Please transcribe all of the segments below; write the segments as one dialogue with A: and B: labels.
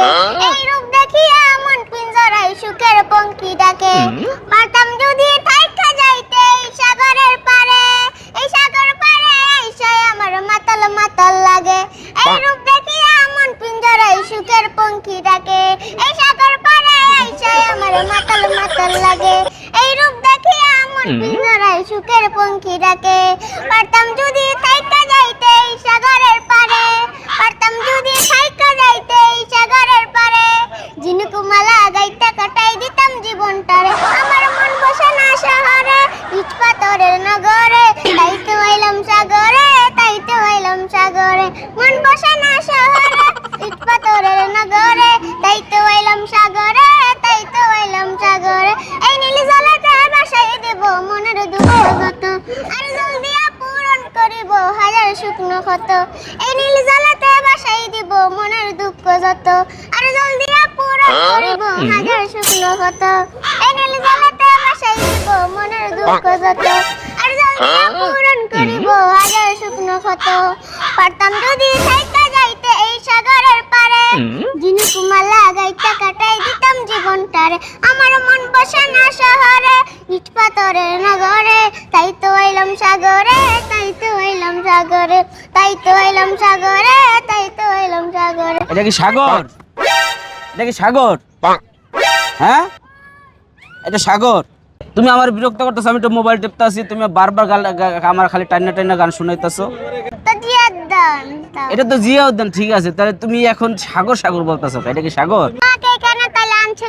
A: এই রূপ দেখি মন পিঞ্জরায় সুখের পঙ্কি ডাকে। পারতাম যদি থাইকা যাইতে এই সাগরের পারে এই সাগর পারে এইসাই আমার মাতাল মাতাল লাগে। এই রূপ দেখি মন পিঞ্জরায় সুখের পঙ্কি ডাকে। এই সাগর পারে এইসাই আমার মাতাল মাতাল লাগে। এই রূপ দেখিয়া মন পিঞ্জরায় সুখের পঙ্কি ডাকে। মাতাম যদি করিব হাজার শুকনো ক্ষত। এই নীল জলেতে বাসাই দিব মনের দুঃখ যত। আর জল দিয়া পূরণ করিব হাজার শুকনো ক্ষত। এই নীল জলেতে বাসাই দিব মনের দুঃখ যত। আর জল দিয়া পূরণ করিব হাজার শুকনো ক্ষত। পারতাম যদি থাইকা যাইতে এই সাগরের পারে। জিনু কুমালা গাইতে কাটাই দিতাম জীবনটারে। আমার মন বসে না শহরে ইট পাথরের নগরে তাই তো হইলাম সাগরে। সাগরে তাই তো হইলাম সাগরে তাই তো হইলাম সাগরে।
B: এটা কি সাগর? এটা কি সাগর? হ্যাঁ? এটা সাগর। তুমি আমার বিরক্ত করতেছো আমি তো মোবাইল টিপতে আছি তুমি বারবার আমার খালি টাইনা টাইনা গান শুনাইতেছো। এটা তো জিয়া উদ্যান ঠিক আছে তাহলে তুমি এখন সাগর সাগর বলতেছো এটা কি সাগর?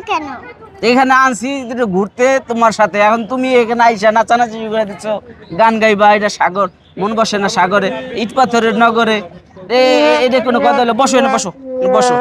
A: কেন?
B: এখানে আনছি ঘুরতে তোমার সাথে এখন তুমি এখানে আইসা নাচানাচি করে দিচ্ছ গান গাইবা এটা সাগর। মন বসে না সাগরে ইট পাথরের নগরে। এ- এটা কোনো কথা হলো বসো না বসো বসো।